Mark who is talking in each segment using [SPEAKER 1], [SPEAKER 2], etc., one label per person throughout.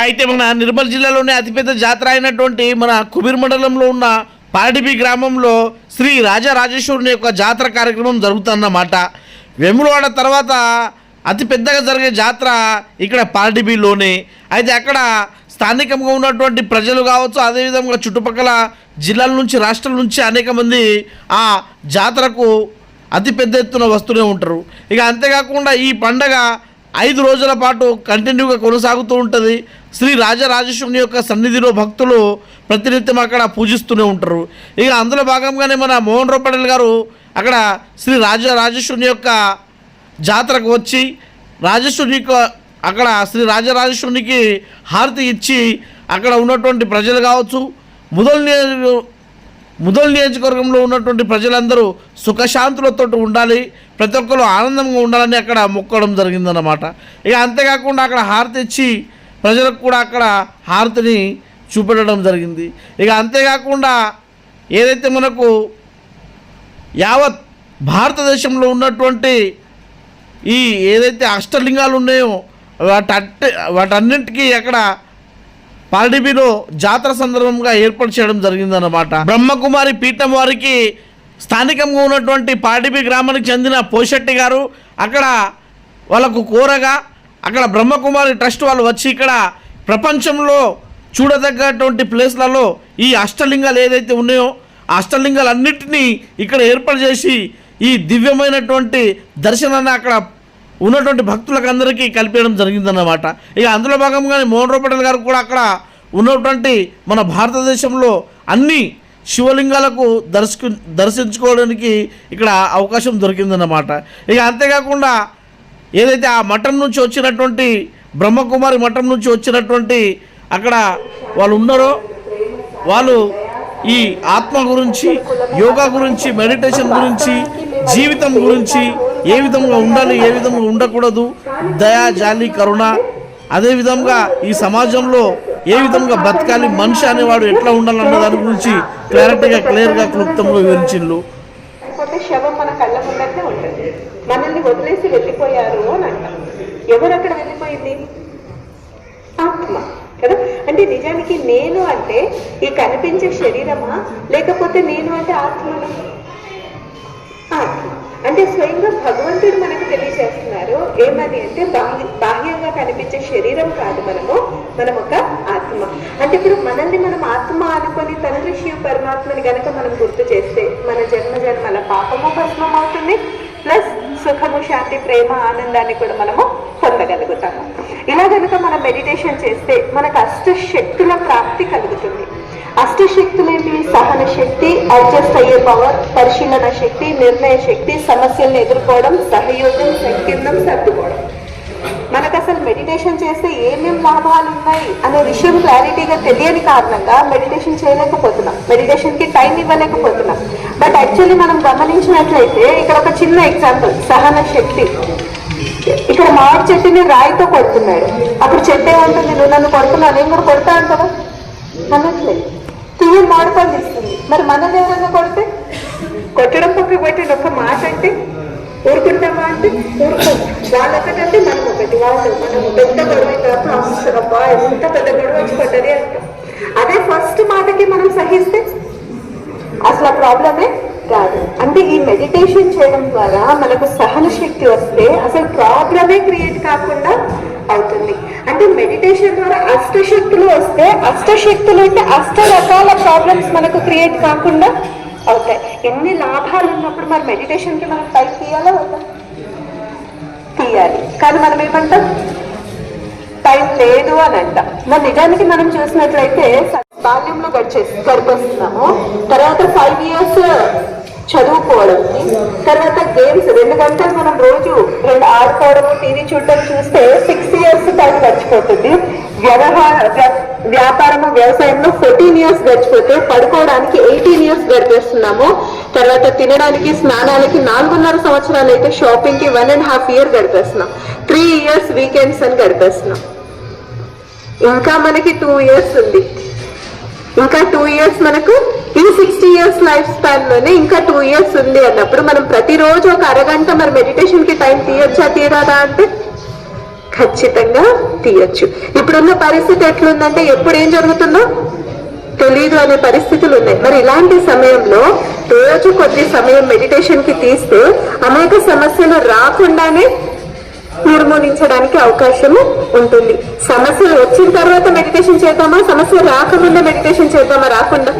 [SPEAKER 1] అయితే మన నిర్మల్ జిల్లాలోనే అతిపెద్ద జాతర అయినటువంటి మన కుబీర్ మండలంలో ఉన్న పాడిబి గ్రామంలో శ్రీ రాజరాజేశ్వరుని యొక్క జాతర కార్యక్రమం జరుగుతుందన్నమాట. వెములవాడ తర్వాత అతిపెద్దగా జరిగే జాతర ఇక్కడ పాడిబిలోనే. అయితే అక్కడ స్థానికంగా ఉన్నటువంటి ప్రజలు కావచ్చు అదేవిధంగా చుట్టుపక్కల జిల్లాల నుంచి రాష్ట్రాల నుంచి అనేక మంది ఆ జాతరకు అతి పెద్ద ఎత్తున వస్తూనే ఉంటారు. ఇక అంతేకాకుండా ఈ పండగ ఐదు రోజుల పాటు కంటిన్యూగా కొనసాగుతూ ఉంటుంది. శ్రీ రాజరాజేశ్వరుని యొక్క సన్నిధిలో భక్తులు ప్రతినిత్యం అక్కడ పూజిస్తూనే ఉంటారు. ఇక అందులో భాగంగానే మన మోహన్ రూపడల్ గారు అక్కడ శ్రీ రాజరాజేశ్వరుని యొక్క జాతరకు వచ్చి రాజేశ్వరుని యొక్క అక్కడ శ్రీ రాజరాజేశ్వరునికి హారతి ఇచ్చి అక్కడ ఉన్నటువంటి ప్రజలు కావచ్చు ముదల్ ముదల్ నియోజకవర్గంలో ఉన్నటువంటి ప్రజలందరూ సుఖశాంతులతో ఉండాలి ప్రతి ఒక్కరు ఆనందంగా ఉండాలని అక్కడ మొక్కడం జరిగిందన్నమాట. ఇక అంతేకాకుండా అక్కడ హారతి ఇచ్చి ప్రజలకు కూడా అక్కడ హారతిని చూపెట్టడం జరిగింది. ఇక అంతేకాకుండా ఏదైతే మనకు యావత్ భారతదేశంలో ఉన్నటువంటి ఈ ఏదైతే అష్టలింగాలు ఉన్నాయో వాటి వాటన్నింటికీ అక్కడ పాలడిబిలో జాతర సందర్భంగా ఏర్పాటు చేయడం జరిగిందన్నమాట. బ్రహ్మకుమారి పీఠం వారికి స్థానికంగా ఉన్నటువంటి పాడిబి గ్రామానికి చెందిన పోషెట్టి గారు అక్కడ వాళ్ళకు కూరగా అక్కడ బ్రహ్మకుమారి ట్రస్ట్ వాళ్ళు వచ్చి ఇక్కడ ప్రపంచంలో చూడదగ్గటువంటి ప్లేస్లలో ఈ అష్టలింగాలు ఏదైతే ఉన్నాయో ఆ అష్టలింగాలన్నింటినీ ఇక్కడ ఏర్పాటు చేసి ఈ దివ్యమైనటువంటి దర్శనాన్ని అక్కడ ఉన్నటువంటి భక్తులకు అందరికీ కల్పించడం జరిగిందన్నమాట. ఇక అందులో భాగంగానే మోహన్ రావు పటేల్ గారు కూడా అక్కడ ఉన్నటువంటి మన భారతదేశంలో అన్ని శివలింగాలకు దర్శకు దర్శించుకోవడానికి ఇక్కడ అవకాశం దొరికిందన్నమాట. ఇక అంతేకాకుండా ఏదైతే ఆ మఠం నుంచి వచ్చినటువంటి బ్రహ్మకుమారి మఠం నుంచి వచ్చినటువంటి అక్కడ వాళ్ళు ఉన్నారో వాళ్ళు ఈ ఆత్మ గురించి యోగా గురించి మెడిటేషన్ గురించి జీవితం గురించి ఏ విధంగా ఉండాలి ఏ విధంగా ఉండకూడదు దయా జాలి కరుణ అదేవిధంగా ఈ సమాజంలో ఏ విధంగా బతకాలి మనిషి అనేవాడు ఎట్లా ఉండాలన్న దాని గురించి క్లారిటీగా క్లియర్గా క్లుప్తంగా వివరించిండ్రు
[SPEAKER 2] లేకపోతే శవం మన కళ్ళ ముందరనే ఉంటుంది వదిలేసి వెళ్ళిపోయారు అని అంటారు. ఎవరు అక్కడ వెళ్ళిపోయింది? ఆత్మ కదా? అంటే నిజానికి నేను అంటే ఈ కనిపించే శరీరమా? లేకపోతే నేను అంటే ఆత్మనా? ఆత్మ. అంటే స్వయంగా భగవంతుడు మనకు తెలియజేస్తున్నారు. ఏమని అంటే బాహ్య బాహ్యంగా కనిపించే శరీరం కాదు మనము మనం ఒక ఆత్మ. అంటే ఇప్పుడు మనల్ని మనం ఆత్మ అనుకొని తండ్రి శివ పరమాత్మని గనక మనం గుర్తు చేస్తే మన జన్మ జన్మల పాపము భస్మం అవుతుంది శాంతి ప్రేమ ఆనందాన్ని కూడా మనము పొందగలుగుతాము. ఇలా కనుక మనం మెడిటేషన్ చేస్తే మనకు అష్ట శక్తుల ప్రాప్తి కలుగుతుంది. అష్టశక్తులేంటి? సహన శక్తి అడ్జస్ట్ అయ్యే పవర్ పరిశీలన శక్తి నిర్ణయ శక్తి సమస్యలను ఎదుర్కోవడం సహయోగం సంకీర్ణం సర్దుకోవడం. మెడిటేషన్ చేస్తే ఏమేం లాభాలు ఉన్నాయి అనే విషయం క్లారిటీగా తెలియని కారణంగా మెడిటేషన్ చేయలేకపోతున్నాం. మెడిటేషన్కి టైం ఇవ్వలేకపోతున్నాం. బట్ యాక్చువల్లీ మనం గమనించినట్లయితే ఇక్కడ ఒక చిన్న ఎగ్జాంపుల్ సహన శక్తి. ఇక్కడ మామిడి చెట్టుని రాయితో కొడుతున్నాడు. అప్పుడు చెట్టు ఉంటుంది నువ్వు నన్ను కొడుతున్నావు నేను కూడా కొడతా అంటావా అనట్లేదు తీయ మాడుకొని ఇస్తుంది. మరి మనం ఎవరైనా కొడితే? కొట్టడం పక్కకు పెట్టిన ఒక మాట అంటే? ఊరుకుంటామా అంటే ఊరుకోం వాళ్ళొకటంటే మనం ఒకటి వాళ్ళు మనం పెద్ద గొడవ అయిన అబ్బా ఎంత పెద్ద గొడవ వచ్చి పడ్డది అంటాం. అదే ఫస్ట్ మాటకి మనం సహిస్తే అసలు ఆ ప్రాబ్లమే కాదు. అంటే ఈ మెడిటేషన్ చేయడం ద్వారా మనకు సహన శక్తి వస్తే అసలు ప్రాబ్లమే క్రియేట్ కాకుండా అవుతుంది. అంటే మెడిటేషన్ ద్వారా అష్టశక్తులు వస్తే అష్టశక్తులు అంటే అష్ట రకాల ప్రాబ్లమ్స్ మనకు క్రియేట్ కాకుండా అవుతాయి ఎన్ని లాభాలు ఉన్నప్పుడు మరి మెడిటేషన్కి మనం పైకి తీయాలా వద్దా? తీయాలి. కానీ మనం ఏమంటాం? టైం లేదు అని అంట. మరి నిజానికి మనం చూసినట్లయితే బాల్యంలో గడిచే గడిపేస్తున్నాము. తర్వాత ఫైవ్ ఇయర్స్ చదువుకోవడం. తర్వాత గేమ్స్ రెండు గంటలు మనం రోజు రెండు ఆడుకోవడం టీవీ చూడటం చూస్తే సిక్స్ ఇయర్స్ టైం గడిచిపోతుంది. వ్యవహార వ్యాపారము వ్యవసాయంలో ఫోర్టీన్ ఇయర్స్ గడిచిపోతే పడుకోవడానికి ఎయిటీన్ ఇయర్స్ గడిపేస్తున్నాము. తర్వాత తినడానికి స్నానాలకి నాలుగున్నర సంవత్సరాలు అయితే షాపింగ్కి వన్ అండ్ హాఫ్ ఇయర్ గడిపేస్తున్నాం. త్రీ ఇయర్స్ వీకెండ్స్ అని గడిపేస్తున్నాం. ఇంకా మనకి టూ ఇయర్స్ ఉంది. ఇంకా టూ ఇయర్స్ మనకు ఈ సిక్స్టీ ఇయర్స్ లైఫ్ స్పాన్లోనే ఇంకా టూ ఇయర్స్ ఉంది అన్నప్పుడు మనం ప్రతిరోజు ఒక అరగంట మరి మెడిటేషన్కి టైం తీయొచ్చా తీరాదా అంటే ఖచ్చితంగా తీయొచ్చు. ఇప్పుడున్న పరిస్థితి ఎట్లుందంటే ఎప్పుడు ఏం జరుగుతుందో తెలీదు అనే పరిస్థితులు ఉన్నాయి. మరి ఇలాంటి సమయంలో రోజు కొద్ది సమయం మెడిటేషన్కి తీస్తే అనేక సమస్యలు రాకుండానే నిర్మూలించడానికి అవకాశము ఉంటుంది. సమస్యలు వచ్చిన తర్వాత మెడిటేషన్ చేద్దామా? సమస్య రాకముందే మెడిటేషన్ చేద్దామా? రాకుండా.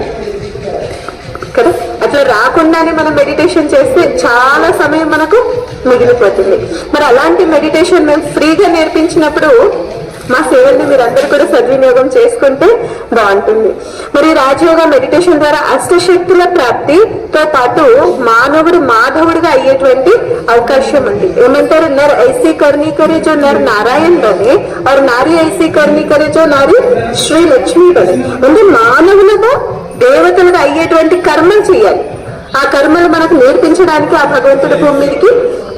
[SPEAKER 2] కదా? అట్లా రాకుండానే మనం మెడిటేషన్ చేస్తే చాలా సమయం మనకు మిగిలిపోతుంది. మరి అలాంటి మెడిటేషన్ మేము ఫ్రీగా నేర్పించినప్పుడు మా సేవల్ని మీరందరూ కూడా సద్వినియోగం చేసుకుంటే బాగుంటుంది మరి రాజయోగ మెడిటేషన్ ద్వారా అష్టశక్తుల ప్రాప్తితో పాటు మానవుడు మాధవుడిగా అయ్యేటువంటి అవకాశం ఉంది ఏమంటారు నర్ ఐసీ కర్ణీ करे जो नर नारायण बने और नारी ऐसी करनी करे जो नारी శ్రీ లక్ష్మి బనే అంటే మానవులుగా దేవతలుగా అయ్యేటువంటి కర్మలు చేయాలి ఆ కర్మలు మనకు నేర్పించడానికి ఆ భగవంతుడి భూమి మీదకి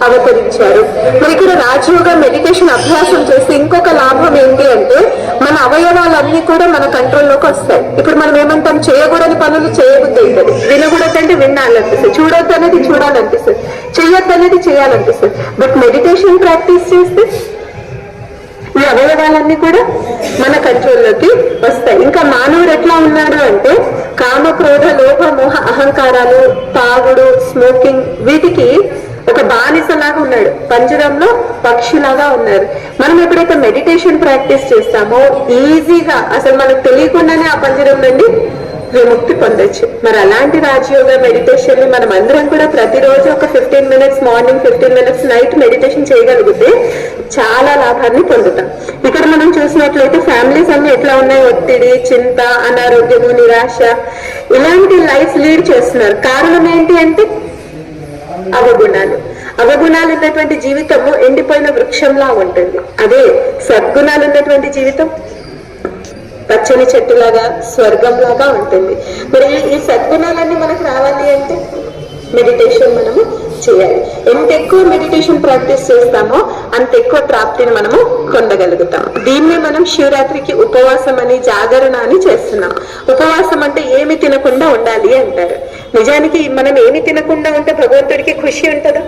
[SPEAKER 2] అవతరించారు. మరి ఇక్కడ రాజయోగ మెడిటేషన్ అభ్యాసం చేస్తే ఇంకొక లాభం ఏంటి అంటే మన అవయవాలన్నీ కూడా మన కంట్రోల్లోకి వస్తాయి. ఇప్పుడు మనం ఏమంటాం? చేయకూడని పనులు చేయబుద్ధి అవుతుంది. వినకూడదంటే వినాలనిపిస్తుంది. చూడొద్దు అనేది చూడాలనిపిస్తుంది. చేయొద్దు అనేది చేయాలనిపిస్తుంది బట్ మెడిటేషన్ ప్రాక్టీస్ చేస్తే ఈ అవయవాలన్నీ కూడా మన కంట్రోల్లోకి వస్తాయి. ఇంకా మానవుడు ఎట్లా ఉన్నాడు అంటే కామ క్రోధ లోభ మోహ అహంకారాలు తాగుడు స్మోకింగ్ వీటికి ఒక బానిసలాగా ఉన్నాడు. పంజరంలో పక్షిలాగా ఉన్నారు. మనం ఎప్పుడైతే మెడిటేషన్ ప్రాక్టీస్ చేస్తామో ఈజీగా అసలు మనకు తెలియకుండానే ఆ పంజరం నుండి విముక్తి పొందొచ్చు. మరి అలాంటి రాజయోగ మెడిటేషన్ని మనం అందరం కూడా ప్రతిరోజు ఒక fifteen minutes morning fifteen minutes night meditation చేయగలిగితే చాలా లాభాన్ని పొందుతాం. ఇక్కడ మనం చూసినట్లయితే ఫ్యామిలీస్ అన్ని ఎట్లా ఉన్నాయి? ఒత్తిడి చింత అనారోగ్యము నిరాశ ఇలాంటి లైఫ్ లీడ్ చేస్తున్నారు. కారణం ఏంటి అంటే అవగుణాలు. అవగుణాలు ఉన్నటువంటి జీవితము ఎండిపోయిన వృక్షంలా ఉంటుంది. అదే సద్గుణాలు ఉన్నటువంటి జీవితం పచ్చని చెట్టులాగా స్వర్గంలాగా ఉంటుంది. మరి ఈ- ఈ సద్గుణాలన్నీ మనకు రావాలి అంటే మెడిటేషన్ మనము చేయాలి. ఎంత ఎక్కువ మెడిటేషన్ ప్రాక్టీస్ చేస్తామో అంత ఎక్కువ ప్రాప్తిని మనము పొందగలుగుతాం. దీన్ని మనం శివరాత్రికి ఉపవాసం అని జాగరణ అని చేస్తున్నాం. ఉపవాసం అంటే ఏమి తినకుండా ఉండాలి అంటారు. నిజానికి మనం ఏమి తినకుండా ఉంటే భగవంతుడికి ఖుషి ఉంటుందా?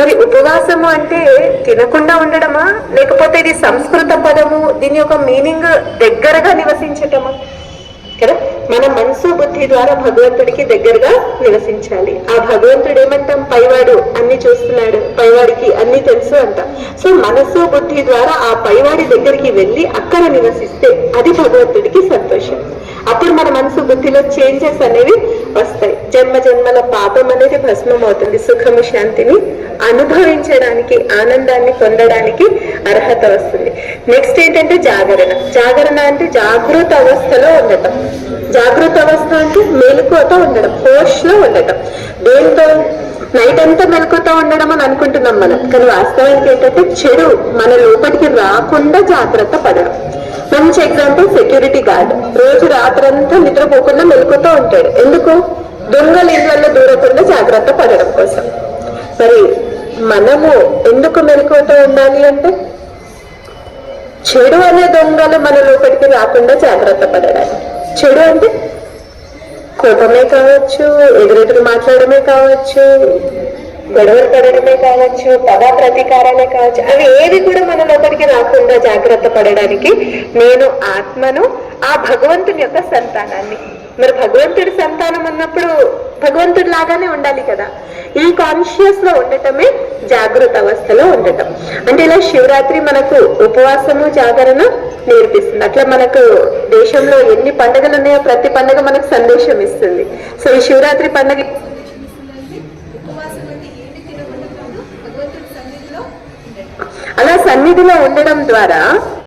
[SPEAKER 2] మరి ఉపవాసము అంటే తినకుండా ఉండడమా? లేకపోతే ఇది సంస్కృత పదము దీని యొక్క మీనింగ్ దగ్గరగా నివసించటమా? కదా? మన మనసు బుద్ధి ద్వారా భగవంతుడికి దగ్గరగా నివసించాలి. ఆ భగవంతుడు ఏమంటాం? పైవాడు అన్ని చూస్తున్నాడు. పైవాడికి అన్ని తెలుసు అంటాం. సో మనసు బుద్ధి ద్వారా ఆ పైవాడి దగ్గరికి వెళ్ళి అక్కడ నివసిస్తే అది భగవంతుడికి సంతోషం. అప్పుడు మన మనసు బుద్ధిలో చేంజెస్ అనేవి వస్తాయి జన్మ జన్మల పాపం అనేది భస్మం అవుతుంది సుఖము శాంతిని అనుభవించడానికి ఆనందాన్ని పొందడానికి అర్హత వస్తుంది. నెక్స్ట్ ఏంటంటే జాగరణ. జాగరణ అంటే జాగృత అవస్థలో ఉండటం. జాగృత అవస్థ అంటే మేలుకోత ఉండడం హోష్లో ఉండటం. దేంతో నైట్ అంతా మెలకువతో ఉండడం అని అనుకుంటున్నాం మనం. కానీ వాస్తవానికి ఏంటంటే చెడు మన లోపలికి రాకుండా జాగ్రత్త పడడం. మంచి ఎగ్జాంపుల్ సెక్యూరిటీ గార్డ్ రోజు రాత్రంతా నిద్రపోకుండా మెలుకుతూ ఉంటాడు. ఎందుకు? దొంగలు ఇళ్ళలో దూరకుండా జాగ్రత్త పడడం కోసం. మరి మనము ఎందుకు మెలుకుతూ ఉండాలి అంటే? చెడు అనే దొంగలు మన లోపలికి రాకుండా జాగ్రత్త పడడానికి. చెడు అంటే? కోపమే కావచ్చు ఎదురెదురు మాట్లాడమే కావచ్చు గొడవలు పడడమే కావచ్చు పద ప్రతీకారాలే కావచ్చు అవి ఏవి కూడా మన లోపలికి రాకుండా జాగ్రత్త పడడానికి నేను ఆత్మను ఆ భగవంతుని యొక్క సంతానాన్ని. మరి భగవంతుడి సంతానం అన్నప్పుడు భగవంతుడి లాగానే ఉండాలి కదా. ఈ కాన్షియస్లో ఉండటమే జాగృత అవస్థలో ఉండటం. అంటే ఇలా శివరాత్రి మనకు ఉపవాసము జాగరణ నేర్పిస్తుంది. అట్లా మనకు దేశంలో ఎన్ని పండుగలు ఉన్నాయో ప్రతి పండుగ మనకు సందేశం ఇస్తుంది. సో ఈ శివరాత్రి పండుగ
[SPEAKER 3] ఉపవాసం అంటే ఏమి తినకుండా కాదు భగవంతుడి సన్నిధిలో ఉండటం
[SPEAKER 2] అలా సన్నిధిలో ఉండడం ద్వారా